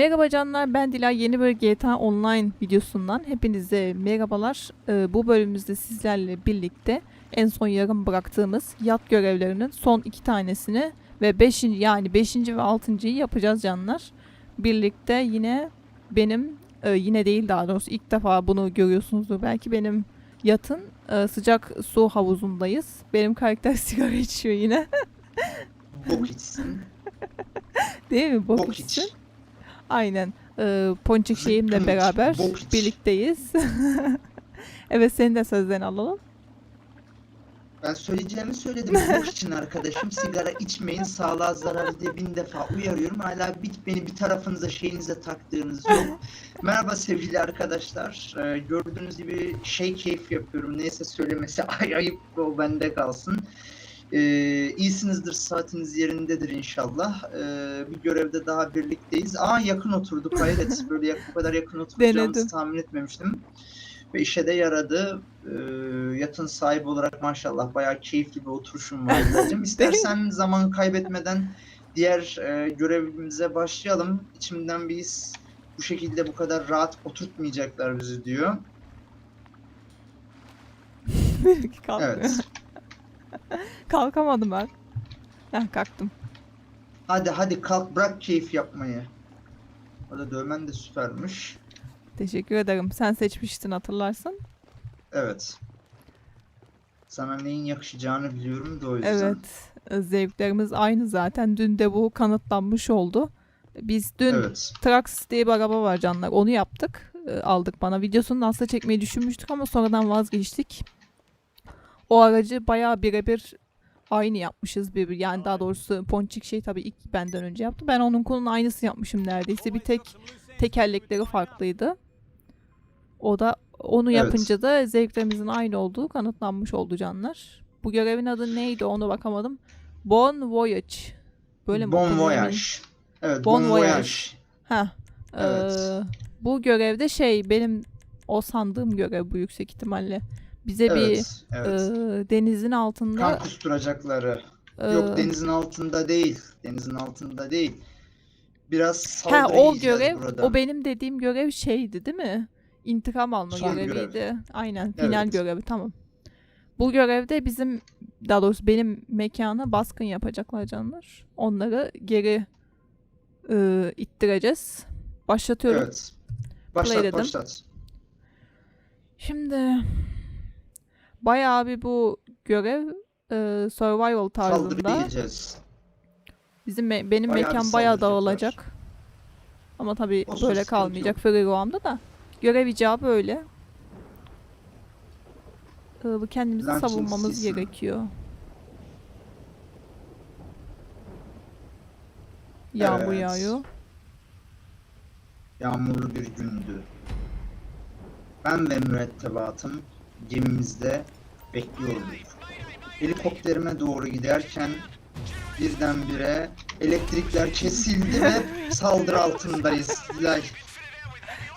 Merhaba canlar ben Dila yeni bir GTA Online videosundan hepinize merhabalar. Ee, bu bölümümüzde sizlerle birlikte en son yarım bıraktığımız yat görevlerinin son iki tanesini ve beşinci yani beşinci ve altıncıyı yapacağız canlar. Birlikte yine benim e, yine değil daha doğrusu ilk defa bunu görüyorsunuzdur belki benim yatın e, sıcak su havuzundayız. Benim karakter sigara içiyor yine. Bok içsin. Değil mi? Bok Bok içsin. iç. Aynen. Ee, Ponçik şeyimle beraber birlikteyiz. evet senin de sözlerini alalım. Ben söyleyeceğimi söyledim. Bok için arkadaşım. Sigara içmeyin. Sağlığa zararlı diye bin defa uyarıyorum. Hala bir, beni bir tarafınıza şeyinize taktığınız yok. Merhaba sevgili arkadaşlar. Ee, gördüğünüz gibi şey keyif yapıyorum. Neyse söylemesi ay ayıp o bende kalsın. Ee, iyisinizdir, saatiniz yerindedir inşallah. Ee, bir görevde daha birlikteyiz. Aa yakın oturduk hayret. Böyle yak- bu kadar yakın oturacağımızı Denedim. tahmin etmemiştim. Ve işe de yaradı. Ee, yatın sahibi olarak maşallah bayağı keyifli bir oturuşum var Dilacığım. İstersen zaman kaybetmeden diğer e, görevimize başlayalım. İçimden bir his bu şekilde bu kadar rahat oturtmayacaklar bizi diyor. Evet. Kalkamadım ben. Heh, kalktım. Hadi hadi kalk bırak keyif yapmayı. Orada dövmen de süpermiş. Teşekkür ederim. Sen seçmiştin hatırlarsın. Evet. Sana neyin yakışacağını biliyorum da o yüzden. Evet. Zevklerimiz aynı zaten. Dün de bu kanıtlanmış oldu. Biz dün Evet. Trax diye bir araba var canlar. Onu yaptık. E, aldık bana. Videosunu aslında çekmeyi düşünmüştük ama sonradan vazgeçtik. O aracı bayağı birebir aynı yapmışız bir yani daha doğrusu Ponçik şey tabii ilk benden önce yaptı. Ben onun konunun aynısı yapmışım neredeyse. Bir tek tekerlekleri farklıydı. O da onu Evet. yapınca da zevklerimizin aynı olduğu kanıtlanmış oldu canlar. Bu görevin adı neydi onu bakamadım. Bon Voyage. Böyle mi Bon Voyage. Evet, Bon Bon, Voyage. Voyage. Ha. Evet. eee, bu görevde şey benim o sandığım görev bu yüksek ihtimalle. Bize bir Evet, evet. eee, denizin altında Kan kusturacakları. eee, Yok denizin altında değil. Denizin altında değil. Biraz saldırı ha o yiyeceğiz görev burada. o benim dediğim görev şeydi değil mi? İntikam alma Son göreviydi. görev. Aynen final Evet. görevi tamam. Bu görevde bizim daha doğrusu benim mekana baskın yapacaklar canlar. Onları geri eee, ittireceğiz. Başlatıyorum. Evet. Başlat dedim. başlat. Şimdi bayağı bir bu görev e, survival tarzında. yiyeceğiz. Bizim me- benim Bayağı mekan bayağı dağılacak. Ama tabii Olsun, böyle kalmayacak free roam'da da. Görev icabı öyle. E, bu kendimizi Launching savunmamız season. gerekiyor. Yağmur Evet. yağıyor. Yağmurlu bir gündü. Ben ve mürettebatım gemimizde bekliyorduk. Helikopterime doğru giderken birdenbire elektrikler kesildi ve saldırı altındayız. Dilay.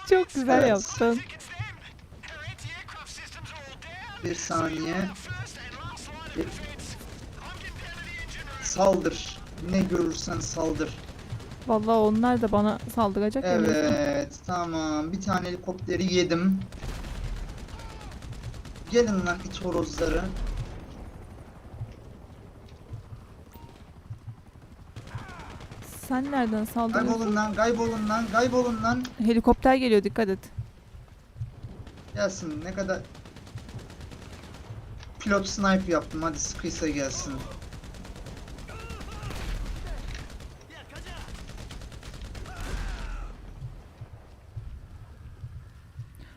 Çok güzel Evet. yaptın. Bir saniye. Bir- Saldır. Ne görürsen saldır. Vallahi onlar da bana saldıracak. Evet, tamam. Bir tane helikopteri yedim. Gelin lan it horozları. Sen nereden saldırıyorsun? Kaybolun lan, kaybolun lan, kaybolun lan. Helikopter geliyor dikkat et. Gelsin ne kadar... Pilot snipe yaptım hadi sıkıysa gelsin.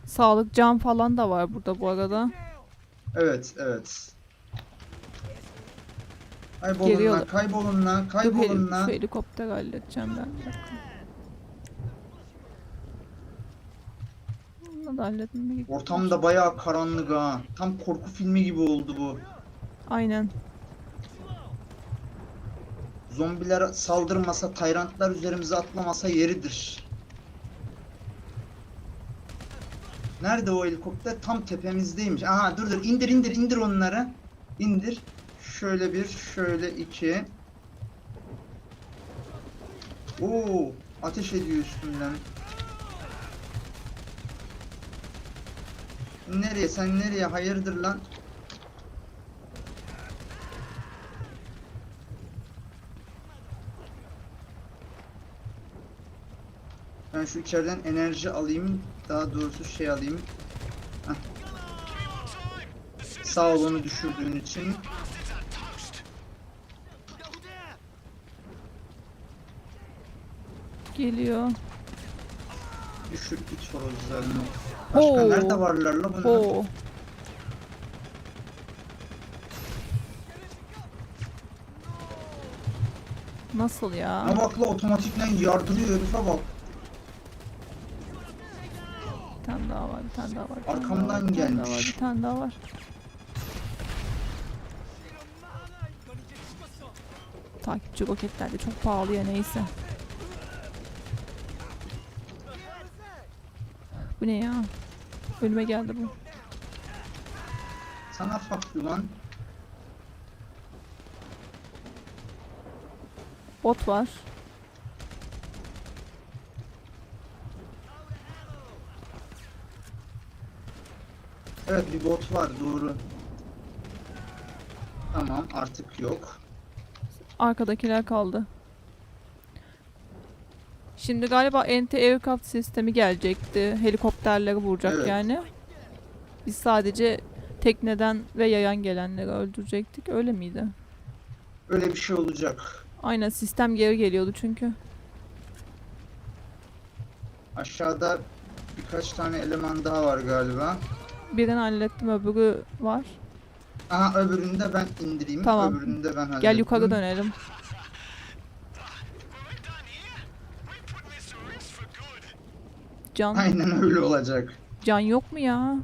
Sağlık cam falan da var burada bu arada. Evet, evet. Kaybolun Geliyorlar. lan, kaybolun lan, kaybolun lan. şu helikopter halledeceğim ben. bir dakika. Bunu da halletmeme gerek yok. Ortam da bayağı karanlık ha. Tam korku filmi gibi oldu bu. Aynen. Zombiler saldırmasa, tayrantlar üzerimize atlamasa yeridir. Nerede o helikopter? Tam tepemizdeymiş. Aha dur dur indir indir indir onları. İndir. Şöyle bir, şöyle iki. Oo, Ateş ediyor üstümden. Nereye sen nereye hayırdır lan? Ben şu içeriden enerji alayım. Daha doğrusu şey alayım. Heh. Sağ ol onu düşürdüğün için. Geliyor. Düşür iç horozlarını. Başka Oo. nerede varlar la bunlar? Oo. Nasıl ya? Ha bak la otomatikten yardırıyor herife bak. Bir tane daha var, bir tane Arkamdan daha var, bir tane daha var. Bir tane daha var. Takipçi roketler de çok pahalı ya neyse. Bu ne ya? Önüme geldi bu. Sana farklı lan. Bot var. Evet bir bot var doğru. Tamam artık yok. Arkadakiler kaldı. Şimdi galiba anti-aircraft sistemi gelecekti. Helikopterleri vuracak Evet. yani. Biz sadece tekneden ve yayan gelenleri öldürecektik. Öyle miydi? Öyle bir şey olacak. Aynen sistem geri geliyordu çünkü. Aşağıda birkaç tane eleman daha var galiba. Birini hallettim öbürü var. Aha öbürünü de ben indireyim. Tamam. Öbürünü de ben hallettim. Gel yukarı dönelim. Can, Aynen öyle olacak. can yok mu ya?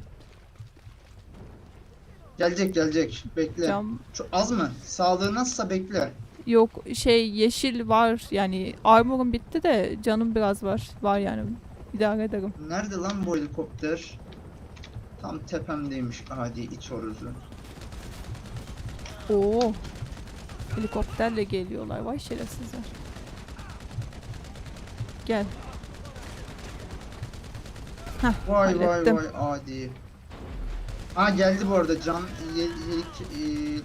Gelecek gelecek. Bekle. Can Çok az mı? Sağlığı nasılsa bekle. yok şey yeşil var yani armorum bitti de canım biraz var. Var yani idare ederim. Nerede lan bu helikopter? Tam tepemdeymiş adi iç horozu. Oo. Helikopterle geliyorlar. Vay şerefsizler. Gel. Hah, Vay vay hallettim. vay adi. Aa geldi bu arada can ye, ye- e,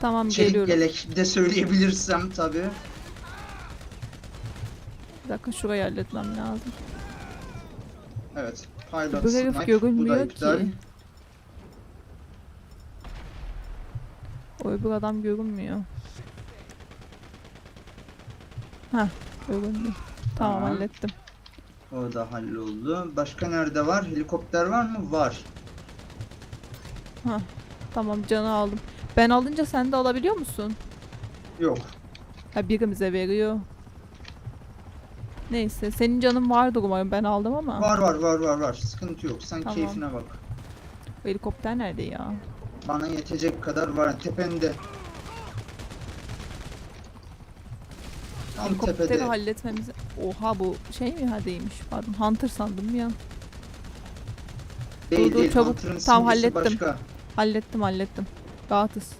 Tamam şey geliyorum. gelek de söyleyebilirsem tabi. Bir dakika şurayı halletmem lazım. Evet. Pilot Bu herif bu da görünmüyor iptal. ki. O öbür adam görünmüyor. Hah göründü. Tamam Tamam. hallettim. O da halloldu. Başka nerede var? Helikopter var mı? Var. Tamam canı aldım. Ben alınca sen de alabiliyor musun? Yok. Ha birimize veriyor. Neyse senin canın vardı umarım ben aldım ama. Var var var var var. Sıkıntı yok. Sen Tamam. keyfine bak. Helikopter nerede ya? Bana yetecek kadar var. Tepende. Tam Helikopteri tepede. halletmemiz... Oha bu şey mi? Ha değilmiş pardon. Hunter sandım an. Değil Dur, dur, değil. çabuk. Hunter'ın Tamam, simgesi hallettim. Başka. Hallettim hallettim. Rahatız.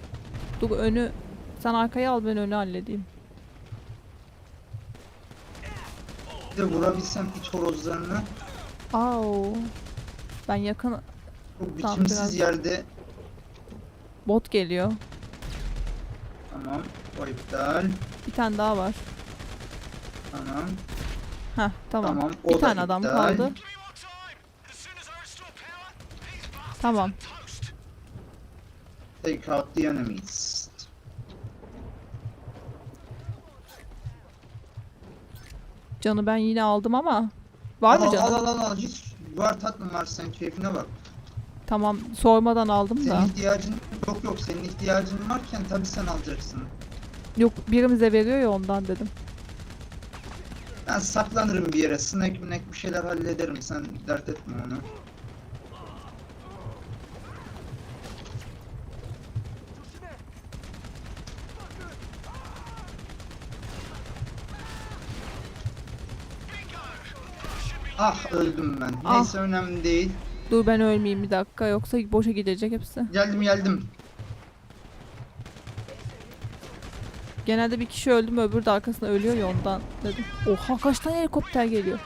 Dur önü... Sen arkaya al ben önü halledeyim. Bir de vurabilsem iç horozlarını. Au. Ben yakın... Bu Tamam, biçimsiz biraz- yerde. Bot geliyor. Tamam. O iptal. Bir tane daha var. Tamam. Heh tamam. Tamam. O bir da tane adam iptal. kaldı. Tamam. Take out the enemies. Canı ben yine aldım ama. Var mı al, canı? Al al al. Hiç var tatlım var sen keyfine bak. Tamam sormadan aldım da. Senin ihtiyacın yok yok senin ihtiyacın varken tabii sen alacaksın. Yok birimize veriyor ya ondan dedim. Ben saklanırım bir yere. Snack minek bir şeyler hallederim. Sen dert etme onu. Ah öldüm ben. Ah. Neyse önemli değil. Dur ben ölmeyeyim bir dakika yoksa boşa gidecek hepsi. Geldim geldim. Genelde bir kişi öldü mü öbürü de arkasında ölüyor ya ondan dedim. Oha kaç tane helikopter geliyor.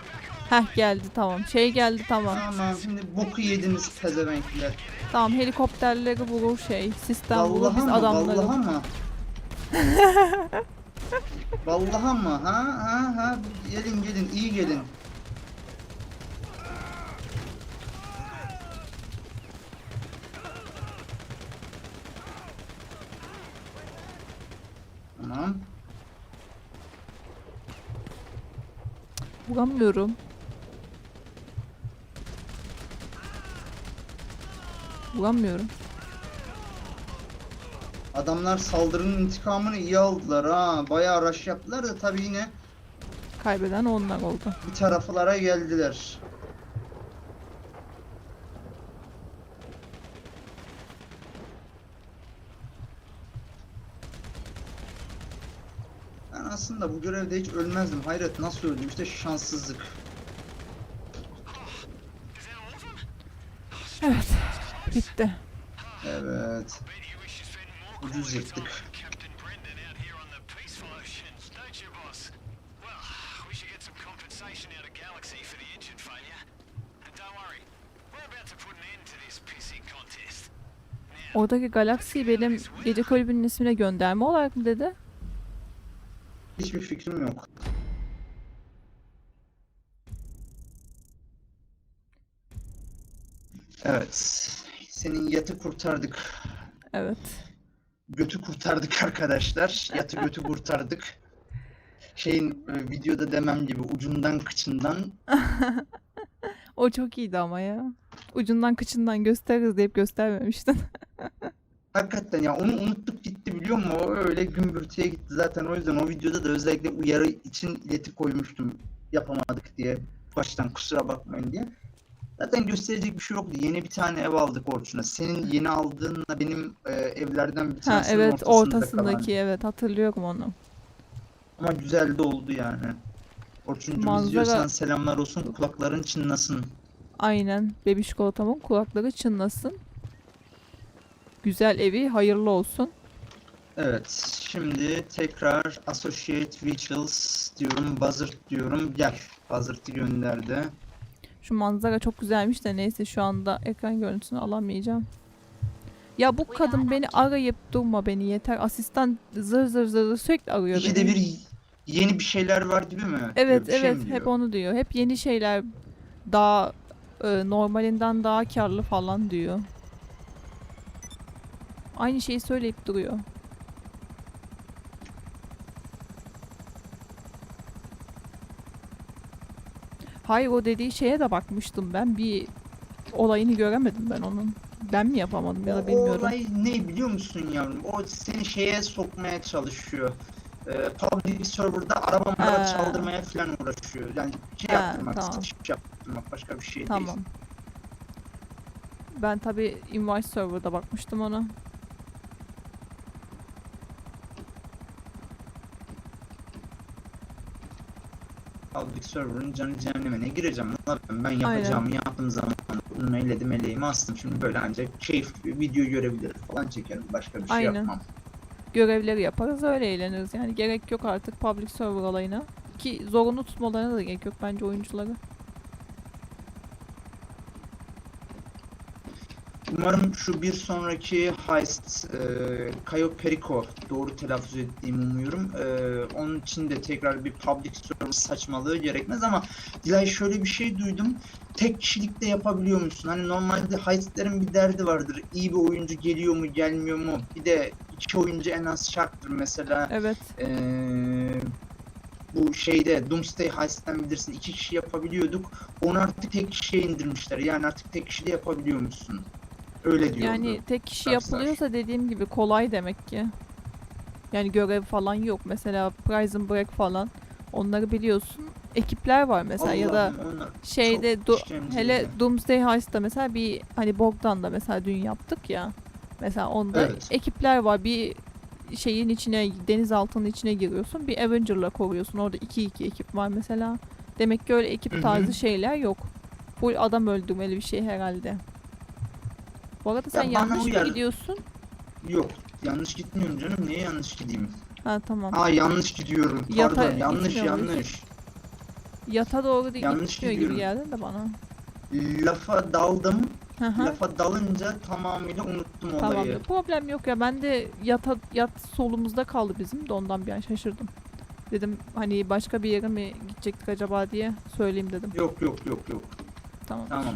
Heh geldi tamam. Şey geldi tamam. Tamam şimdi boku yediniz pezevenkler. Tamam helikopterleri vurur şey. Sistem vurur Vallahi biz mı? adamları. Vallahi mı? Vallahi mı? Ha ha ha gelin gelin iyi gelin. Tamam. Vuramıyorum. Vuramıyorum. Adamlar saldırının intikamını iyi aldılar ha. Bayağı rush yaptılar da tabii yine Kaybeden onlar oldu. bir taraflara geldiler. Aslında bu görevde hiç ölmezdim. Hayret nasıl öldüm işte şanssızlık. Evet. Bitti. Evet. Ucuz contest. Oradaki galaksiyi benim gece kulübünün ismine gönderme olarak mı dedi? Hiçbir fikrim yok. Evet. Senin yatı kurtardık. Evet. Götü kurtardık arkadaşlar. Yatı götü kurtardık. Şeyin e, videoda demem gibi ucundan kıçından O çok iyiydi ama ya. Ucundan kıçından gösteririz deyip göstermemiştin. Hakikaten ya onu unuttuk gitti biliyor musun? O öyle gümbürtüye gitti zaten o yüzden o videoda da özellikle uyarı için ileti koymuştum yapamadık diye. Baştan kusura bakmayın diye. Zaten gösterecek bir şey yoktu. Yeni bir tane ev aldık Orçun'a. Senin yeni aldığınla benim e, evlerden bir ha tanesinin evet ortasında ortasındaki kalan. evet hatırlıyorum onu. Ama güzel de oldu yani. Orçuncuğum Manzara- izliyorsan selamlar olsun. Kulakların çınlasın. Aynen. Bebiş çikolatamın kulakları çınlasın. Güzel evi hayırlı olsun. Evet, şimdi tekrar Associate Visuals diyorum, Buzzard diyorum. Gel, Buzzard'ı gönderdi. Şu manzara çok güzelmiş de neyse şu anda ekran görüntüsünü alamayacağım. Ya bu kadın beni arayıp durma beni yeter. Asistan zır zır zır sürekli arıyor İkide beni. bir yeni bir şeyler var değil mi? Evet şey evet mi hep diyor? onu diyor. Hep yeni şeyler daha e, normalinden daha karlı falan diyor. Aynı şeyi söyleyip duruyor. Hayır o dediği şeye de bakmıştım ben. Bir olayını göremedim ben onun. Ben mi yapamadım ya O, da o bilmiyorum. olay ne biliyor musun yavrum? O seni şeye sokmaya çalışıyor. Ee, public server'da araba maraba Ha. çaldırmaya falan uğraşıyor. Yani şey Ha, yaptırmak, tamam. satış yaptırmak başka bir şey Tamam. değil. Ben tabi invite server'da bakmıştım ona. Public server'ın canı cehenneme ne gireceğim? Ne yapayım? Ben yapacağımı yaptığım zaman bunu eledim eleğimi astım. Şimdi böyle ancak keyif video görebilir falan çekerim. Başka bir şey Aynen. yapmam. görevleri yaparız öyle eğleniriz. Yani gerek yok artık public server olayına. Ki zorunlu tutmalarına da gerek yok bence oyuncuları. Umarım şu bir sonraki heist e, Cayo Perico doğru telaffuz ettiğimi umuyorum. E, onun için de tekrar bir public server saçmalığı gerekmez ama Dilay şöyle bir şey duydum. Tek kişilikte yapabiliyor musun? Hani normalde heistlerin bir derdi vardır. İyi bir oyuncu geliyor mu gelmiyor mu? Bir de iki oyuncu en az şarttır mesela. Evet. e, bu şeyde Doomsday Heist'ten bilirsin iki kişi yapabiliyorduk. Onu artık tek kişiye indirmişler. Yani artık tek kişi de yapabiliyor musun? Öyle diyordu. Yani tek kişi Rockstar. yapılıyorsa dediğim gibi kolay demek ki. Yani görev falan yok. Mesela Prison Break falan. Onları biliyorsun. Ekipler var mesela ya da şeyde do- hele ya. Doomsday Heist'ta mesela bir hani Bogdan'da mesela dün yaptık ya. Mesela onda Evet. ekipler var. Bir şeyin içine denizaltının içine giriyorsun. Bir Avenger'la koruyorsun. Orada iki iki ekip var mesela. Demek ki öyle ekip tarzı şeyler yok. Full adam öldürmeli bir şey herhalde. Arada sen bana yanlış mı uyar. gidiyorsun? Yok. yanlış gitmiyorum canım. Niye yanlış gideyim? Ha tamam. Aa yanlış gidiyorum. Yata Pardon yanlış gitmiyor muyuz? yanlış. Yata doğru değil Yanlış gitmiyor gibi gidiyorum. geldi de bana. Lafa daldım. Hı hı. Lafa dalınca tamamıyla unuttum Tamam. olayı. Problem yok ya. Ben de yata, yat solumuzda kaldı bizim de ondan bir an şaşırdım. Dedim hani başka bir yere mi gidecektik acaba diye söyleyeyim dedim. Yok yok yok yok. Tamam. Tamam.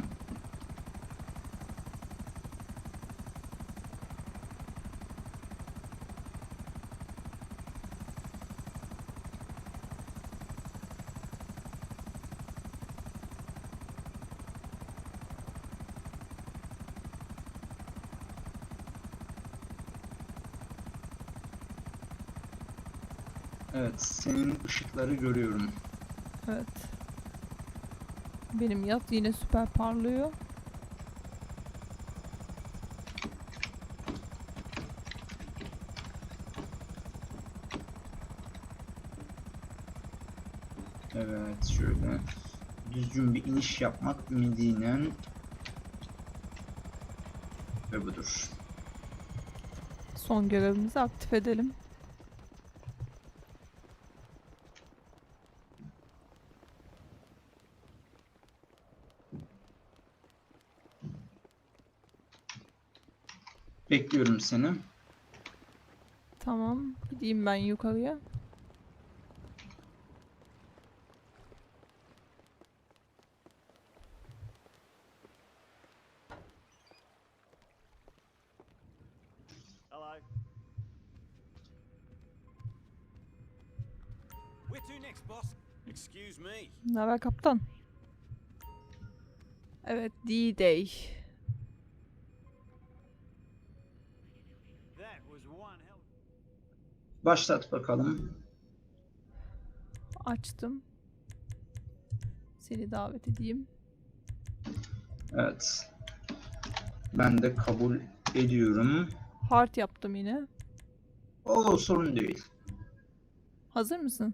Evet, senin ışıkları görüyorum. Evet. Benim yat yine süper parlıyor. Evet, şöyle düzgün bir iniş yapmak ümidiyle ve budur. Son görevimizi aktif edelim. Bekliyorum seni. Tamam. Gideyim ben yukarıya. Ne haber kaptan? Evet, D-Day. Başlat bakalım. Açtım. Seni davet edeyim. Evet. Ben de kabul ediyorum. Heart yaptım yine. O sorun değil. Hazır mısın?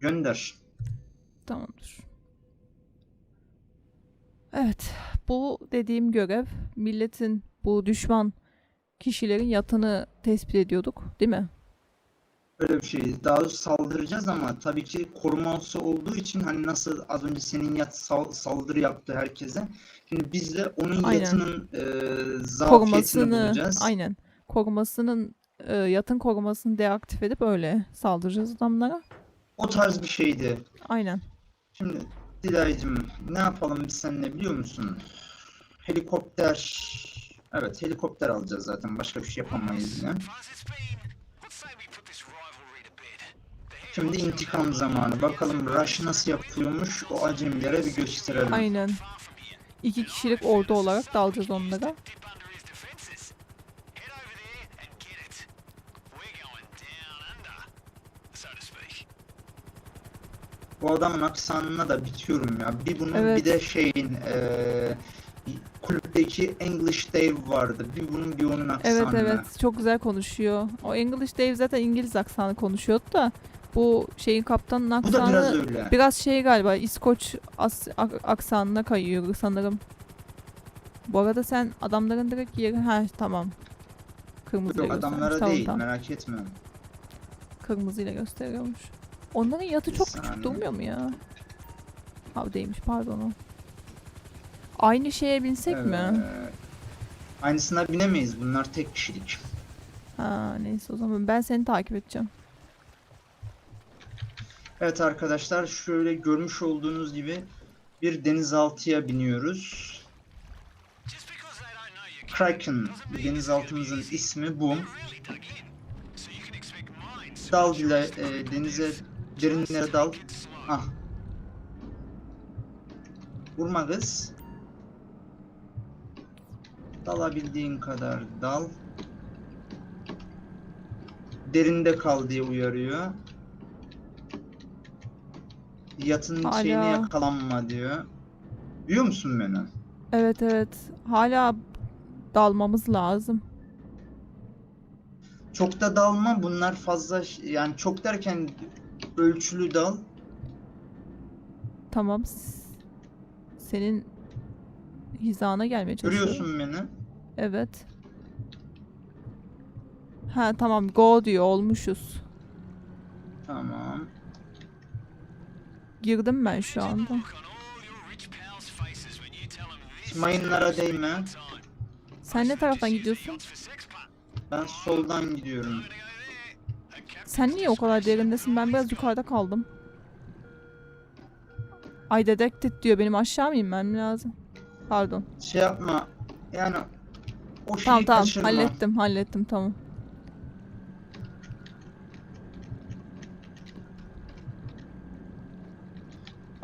Gönder. Tamamdır. Evet, bu dediğim görev milletin bu düşman kişilerin yatını tespit ediyorduk, değil mi? Öyle bir şey. Daha doğrusu saldıracağız ama tabii ki koruması olduğu için hani nasıl az önce senin yat sal- saldırı yaptı herkese. Şimdi biz de onun Aynen. yatının e, zafiyetini Korumasını, bulacağız. aynen. Korumasının e, yatın korumasını deaktif edip öyle saldıracağız adamlara. O tarz bir şeydi. Aynen. Şimdi Dilay'cığım ne yapalım biz seninle biliyor musun? Helikopter... Evet helikopter alacağız zaten. Başka bir şey yapamayız yine. Şimdi intikam zamanı. Bakalım rush nasıl yapılıyormuş o acemilere bir gösterelim. Aynen. İki kişilik ordu olarak dalacağız onlara. Bu adamın aksanına da bitiyorum ya. Bir bunun Evet. bir de şeyin eee kulüpteki English Dave vardı. Bir bunun bir onun aksanı. Evet evet çok güzel konuşuyor. O English Dave zaten İngiliz aksanı konuşuyordu da bu şeyin kaptanın Bu da biraz aksanı öyle. biraz şey galiba İskoç as- ak- aksanına kayıyor sanırım. Bu arada sen adamların direkt yeri ha tamam. Kırmızıyla Yok göstermiş. adamlara Tamam, değil tamam. merak etme. Kırmızıyla gösteriyormuş. Onların yatı çok küçük saniye. durmuyor mu ya? Ha değilmiş pardon o. Aynı şeye binsek mi? Eee, Aynısına binemeyiz. Bunlar tek kişilik. Ha neyse o zaman ben seni takip edeceğim. Evet arkadaşlar şöyle görmüş olduğunuz gibi bir denizaltıya biniyoruz. Kraken denizaltımızın ismi bu. Dal ile e, denize derinlere dal. Ah. Vurma kız. Dalabildiğin kadar dal. Derinde kal diye uyarıyor. Yatın Hala. şeyine yakalanma diyor. Duyuyor musun beni? Evet evet. Hala dalmamız lazım. Çok da dalma bunlar fazla yani çok derken ölçülü dal. Tamam. Senin hizana gelmeye çalışıyorum. Görüyorsun beni. Evet. Ha tamam go diyor olmuşuz. Tamam. Girdim ben şu anda. Mayınlara değme. Sen ne taraftan gidiyorsun? Ben soldan gidiyorum. Sen niye o kadar derindesin? Ben biraz yukarıda kaldım. Ay dedektif diyor. Benim aşağı mı inmem lazım? Pardon. Şey yapma. Yani o şeyi Tamam tamam kaçırma. hallettim hallettim tamam.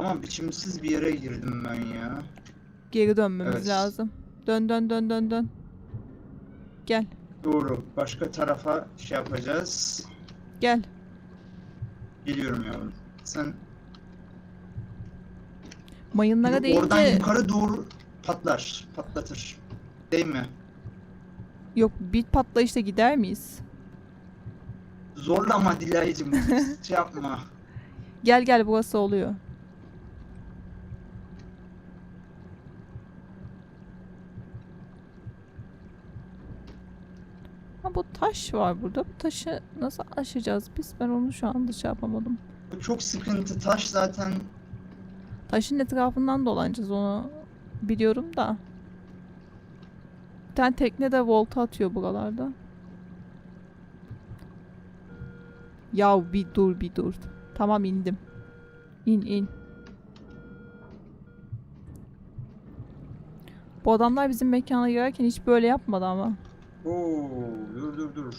Ama biçimsiz bir yere girdim ben ya. Geri dönmemiz Evet. lazım. Dön dön dön dön dön. Gel Doğru. Başka tarafa şey yapacağız. gel. Geliyorum yavrum. Sen Mayınlara oradan yukarı doğru patlar. Patlatır. Değil mi? yok bir patlayışta gider miyiz? Zorlama Dilay'cım. şey yapma. Gel gel burası oluyor. Ha bu taş var burada. Bu taşı nasıl aşacağız biz? Ben onu şu anda şey yapamadım. Bu çok sıkıntı. Taş zaten Taşın etrafından dolanacağız onu biliyorum da. Bir tane tekne de volta atıyor buralarda. Ya bir dur bir dur. Tamam indim. İn in. Bu adamlar bizim mekana girerken hiç böyle yapmadı ama. Oo, dur dur dur.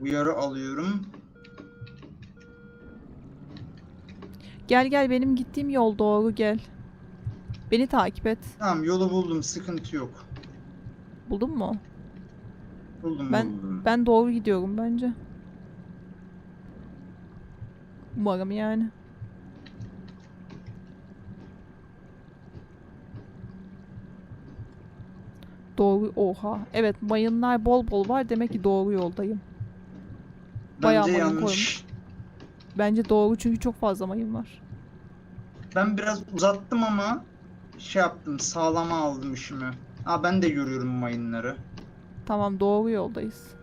Uyarı alıyorum. Gel gel benim gittiğim yol doğru gel. Beni takip et. Tamam yolu buldum. Sıkıntı yok. Buldun mu? Buldum Ben- buldum. Ben doğru gidiyorum bence. Umarım yani. Doğru oha. Evet mayınlar bol bol var demek ki doğru yoldayım. bayağı Bence mayın yanlış. Bence doğru çünkü çok fazla mayın var. Ben biraz uzattım ama şey yaptım. Sağlama aldım işimi. Ha ben de görüyorum mayınları. Tamam doğru yoldayız.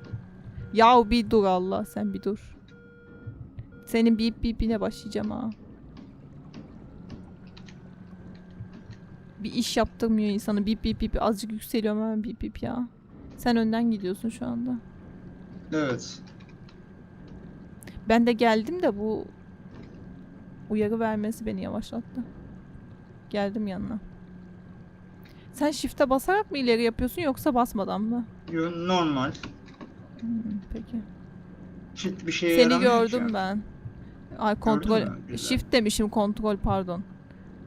Yahu bir dur Allah sen bir dur. Senin bip bipine başlayacağım ha. Bir iş yaptırmıyor insanı. Bip bip bip azıcık yükseliyorum hemen bip bip ya. Sen önden gidiyorsun şu anda. Evet. Ben de geldim de bu uyarı vermesi beni yavaşlattı. Geldim yanına. Sen shift'e basarak mı ileri yapıyorsun yoksa basmadan mı? Yo, normal. Hmm, peki. Çift bir şeye Seni yaramıyor ki. gördüm ben. Ay kontrol mü? Güzel. shift demişim kontrol pardon.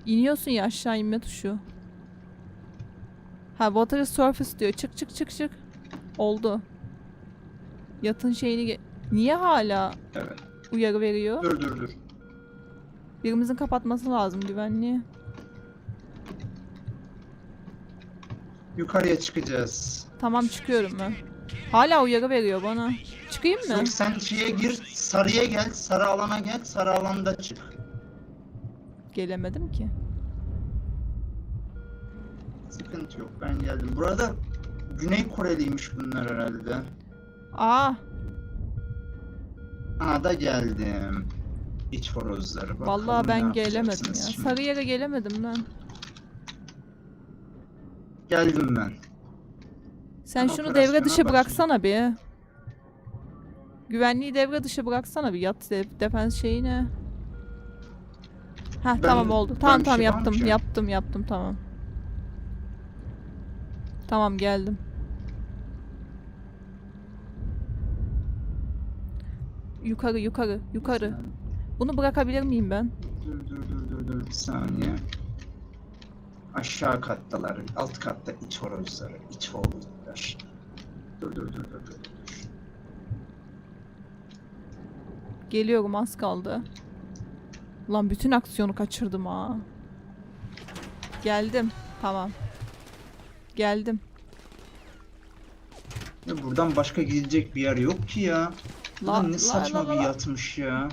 İniyorsun ya aşağı inme tuşu. Ha water surface diyor. Çık çık çık çık. Oldu. Yatın şeyini Niye hala Evet. uyarı veriyor? Dur dur dur. Birimizin kapatması lazım güvenliği. Yukarıya çıkacağız. Tamam çıkıyorum ben. Hala uyarı veriyor bana. Çıkayım mı? Yok sen şeye gir, sarıya gel, sarı alana gel, sarı alanda çık. Gelemedim ki. Sıkıntı yok, ben geldim. Burada Güney Koreliymiş bunlar herhalde. Aa, Aha da geldim. İç horozları. Bakalım vallahi ben gelemedim ya. şimdi. Sarı yere gelemedim ben. Geldim ben. Sen Ben şunu devre dışı başlayayım. bıraksana bir. Güvenliği devre dışı bıraksana bir yat de- defens şeyine. Ben- tamam oldu. ben Tamam bir tamam şey yaptım yapmayacağım. yaptım yaptım tamam. Tamam geldim. Yukarı yukarı yukarı. Bunu bırakabilir miyim ben? Dur dur dur dur dur bir saniye. Aşağı kattalar, alt katta iç horozları, iç horozlar. Dur dur dur dur. dur. Geliyorum az kaldı. Lan bütün aksiyonu kaçırdım ha. Geldim. Tamam. Geldim. Ya buradan başka gidecek bir yer yok ki ya. La, Lan la, ne saçma la, la, bir la. yatmış ya.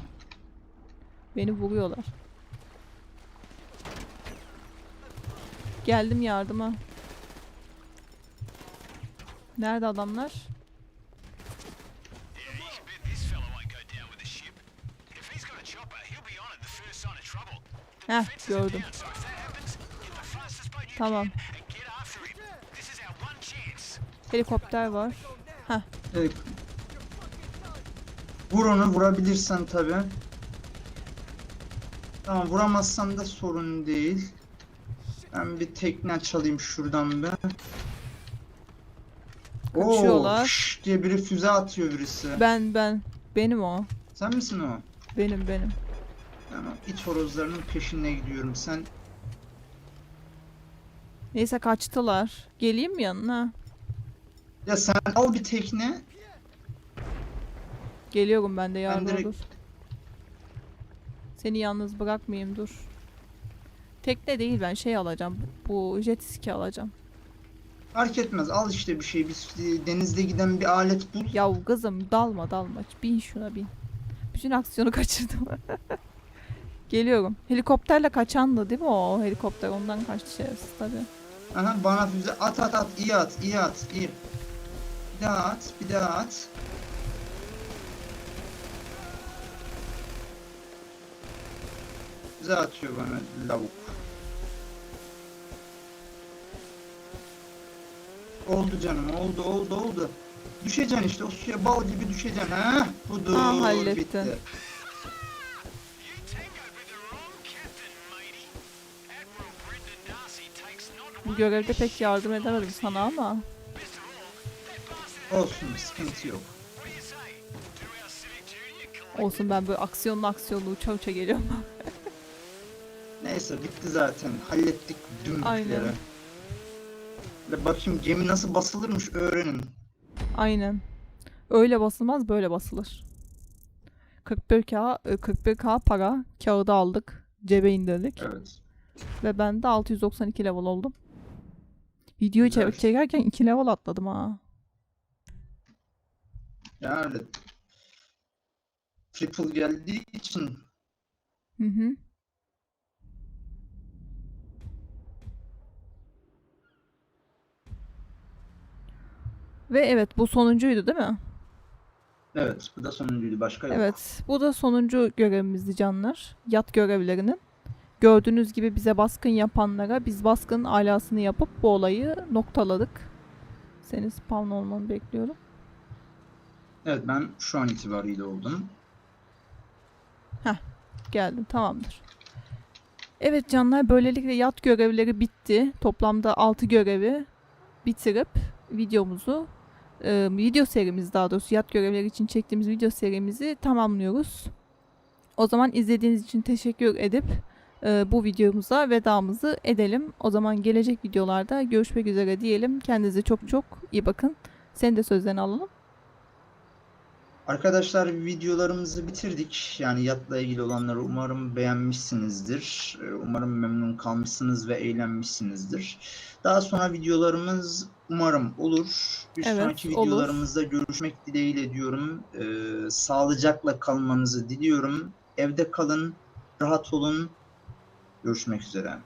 Beni vuruyorlar. Geldim yardıma. Nerede adamlar? Heh gördüm. Tamam. Helikopter var. Evet. Vur onu vurabilirsen tabi. Tamam vuramazsan da sorun değil. Ben bir tekne çalayım şuradan be. Oo, Kaçıyorlar. şş diye biri füze atıyor birisi. Ben ben. Benim o. Sen misin o? Benim benim. O it horozlarının peşine gidiyorum. Sen Neyse kaçtılar. Geleyim mi yanına? ya sen al bir tekne. Geliyorum ben de yardım direkt- olur. Seni yalnız bırakmayayım dur. Tekne değil ben şey alacağım. Bu jet ski alacağım. Fark etmez. Al işte bir şey. Biz e, denizde giden bir alet bul. Ya kızım dalma dalma. Bin şuna bin. Bütün aksiyonu kaçırdım. Geliyorum. Helikopterle kaçandı değil mi o helikopter? Ondan kaçtı şerefsiz tabii. Aha bana füze at at at iyi at iyi at iyi. Bir daha at bir daha at. Füze atıyor bana lavuk. Oldu canım oldu oldu oldu. Düşeceksin işte o suya bal gibi düşeceksin ha. Budur Aa, hallettin. bitti. Görevde pek yardım edemedim sana ama. Olsun sıkıntı yok. Olsun ben böyle aksiyonlu aksiyonlu uça uça geliyorum. Neyse bitti zaten. Hallettik Aynen. dümdükleri. Ve bakayım gemi nasıl basılırmış öğrenin. Aynen. Öyle basılmaz böyle basılır. 41k, e, 41k para kağıdı aldık. Cebe indirdik. Evet. Ve ben de 692 level oldum. Videoyu çek- çekerken 2 level atladım ha. Yani triple geldiği için Hı hı. Ve evet bu sonuncuydu değil mi? evet bu da sonuncuydu başka yok. Evet, bu da sonuncu görevimizdi canlar. Yat görevlerinin. Gördüğünüz gibi bize baskın yapanlara biz baskının alasını yapıp bu olayı noktaladık. Senin spawn olmanı bekliyorum. Evet ben şu an itibariyle oldum. Geldin, tamamdır. Evet canlar, böylelikle yat görevleri bitti. Toplamda 6 görevi bitirip videomuzu, e, video serimiz daha doğrusu yat görevleri için çektiğimiz video serimizi tamamlıyoruz. O zaman izlediğiniz için teşekkür edip bu videomuza vedamızı edelim. O zaman gelecek videolarda görüşmek üzere diyelim. Kendinize çok çok iyi bakın. Senin de sözlerini alalım. Arkadaşlar videolarımızı bitirdik. Yani yatla ilgili olanları umarım beğenmişsinizdir. Ee, Umarım memnun kalmışsınız ve eğlenmişsinizdir. Daha sonra videolarımız umarım olur. Bir Evet, sonraki olur. videolarımızda görüşmek dileğiyle diyorum. Ee, sağlıcakla kalmanızı diliyorum. Evde kalın, rahat olun. Görüşmek üzere.